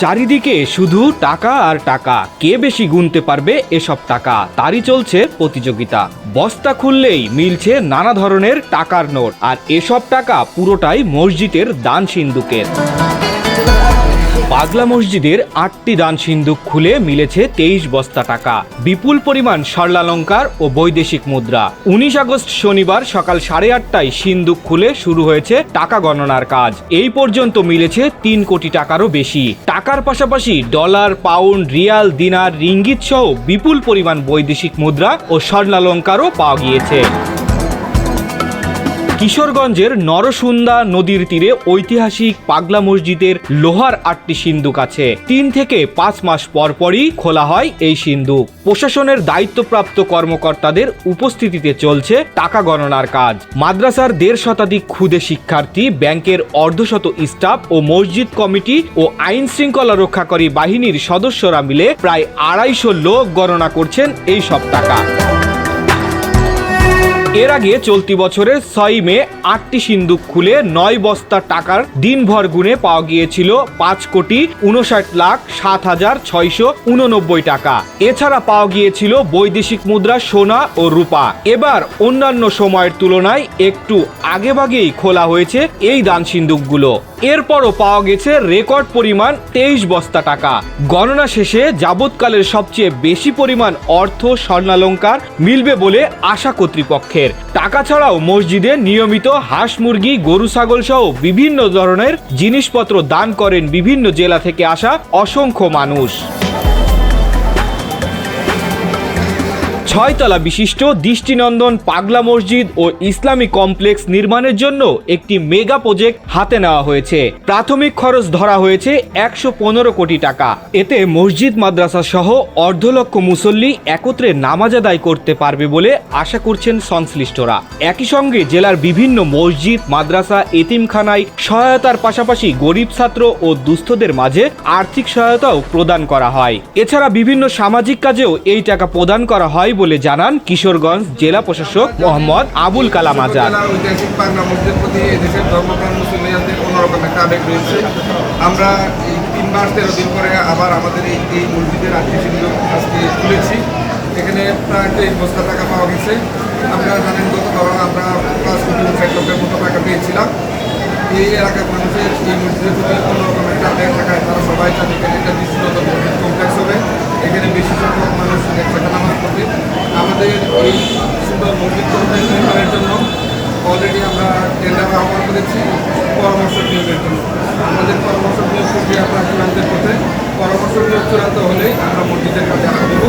চারিদিকে শুধু টাকা আর টাকা। কে বেশি গুনতে পারবে এসব টাকা? তারই চলছে প্রতিযোগিতা। বস্তা খুললেই মিলছে নানা ধরনের টাকার নোট। আর এসব টাকা পুরোটাই মসজিদের দান সিন্ধুকের পাগলা মসজিদের আটটি দান সিন্ধুক খুলে মিলেছে তেইশ বস্তা টাকা। বিপুল পরিমাণ স্বর্ণালঙ্কার ও বৈদেশিক মুদ্রা। উনিশ আগস্ট শনিবার সকাল সাড়ে আটটায় সিন্ধুক খুলে শুরু হয়েছে টাকা গণনার কাজ। এই পর্যন্ত মিলেছে তিন কোটি টাকারও বেশি। টাকার পাশাপাশি dollar, pound, riyal, dinar, ringgit সহ বিপুল পরিমাণ বৈদেশিক মুদ্রা ও স্বর্ণালঙ্কারও পাওয়া গিয়েছে। কিশোরগঞ্জের নরসুন্দা নদীর তীরে ঐতিহাসিক পাগলা মসজিদের লোহার আটটি সিন্দুক আছে। তিন থেকে পাঁচ মাস পর পরই খোলা হয় এই সিন্দুক প্রশাসনের দায়িত্বপ্রাপ্ত কর্মকর্তাদের উপস্থিতিতে চলছে টাকা গণনার কাজ। মাদ্রাসার দেড় শতাধিক ক্ষুদে শিক্ষার্থী, ব্যাংকের অর্ধশত স্টাফ ও মসজিদ কমিটি ও আইন শৃঙ্খলা রক্ষাকারী বাহিনীর সদস্যরা মিলে প্রায় আড়াইশো লোক গণনা করছেন এই সব টাকা। এর আগে চলতি বছরের ছয় মে আটটি সিন্দুক খুলে নয় বস্তা টাকার দিনভর গুণে পাওয়া গিয়েছিল পাঁচ কোটি উনষাট লাখ সাত হাজার ছয়শো উননব্বই টাকা। এছাড়া পাওয়া গিয়েছিল বৈদেশিক মুদ্রা সোনা ও রূপা। এবার অন্যান্য সময়ের তুলনায় একটু আগেভাগেই খোলা হয়েছে এই দান সিন্দুকগুলো। এরপরও পাওয়া গেছে রেকর্ড পরিমাণ তেইশ বস্তা টাকা। গণনা শেষে যাবৎকালের সবচেয়ে বেশি পরিমাণ অর্থ স্বর্ণালঙ্কার মিলবে বলে আশা কর্তৃপক্ষের। টাকা ছাড়াও মসজিদে নিয়মিত হাঁস মুরগি, গরু, ছাগল সহ বিভিন্ন ধরনের জিনিসপত্র দান করেন বিভিন্ন জেলা থেকে আসা অসংখ্য মানুষ। ছয়তলা বিশিষ্ট দৃষ্টিনন্দন পাগলা মসজিদ ও ইসলামী কমপ্লেক্স নির্মাণের জন্য একটি মেগা প্রজেক্ট হাতে নেওয়া হয়েছে। প্রাথমিক খরচ ধরা হয়েছে একশো পনেরো কোটি টাকা। এতে মসজিদ, মাদ্রাসা সহ অর্ধ লক্ষ মুসল্লি একত্রে নামাজ আদায় করতে পারবে বলে আশা করছেন সংশ্লিষ্টরা। একই সঙ্গে জেলার বিভিন্ন মসজিদ, মাদ্রাসা, এতিমখানায় সহায়তার পাশাপাশি গরিব ছাত্র ও দুস্থদের মাঝে আর্থিক সহায়তাও প্রদান করা হয়। এছাড়া বিভিন্ন সামাজিক কাজেও এই টাকা প্রদান করা হয় বলে জানান কিশোরগঞ্জ জেলা প্রশাসক মোহাম্মদ আবুল কালাম আজাদ। ঐতিহাসিক পাগলা মসজিদ প্রতি ধর্মপ্রাণ অন্যরকম একটা আবেগ রয়েছে। আমরা এই তিন মাস তেরো দিন পরে আবার আমাদের এই এই মসজিদের সিন্ধু আজকে খুলেছি। এখানে প্রায় তেইশ বস্তা টাকা পাওয়া গেছে। আপনারা জানেন গত ধরো আমরা পাঁচ কোটি ষাট লক্ষের মতো টাকা পেয়েছিলাম। এই এলাকার মানুষের এই মসজিদের প্রতি অন্যরকম একটা আবেগ থাকায় তারা সবাই চান এখানে একটা দৃষ্টিগত মসজিদ কমপ্লেক্স হবে এখানে বেশি সংখ্যক মানুষ একসাথে নামাজ পড়বে আমাদের এই সুন্দর মসজিদ নির্মাণের জন্য অলরেডি আমরা টেন্ডার আহ্বান করেছি পরামর্শ নিয়োগের জন্য আমাদের পরামর্শ নিয়োগ প্রক্রিয়া আপনার চূড়ান্তের পথে। পরামর্শ নিয়োগ চূড়ান্ত হলেই আমরা মসজিদের কাজে দেবো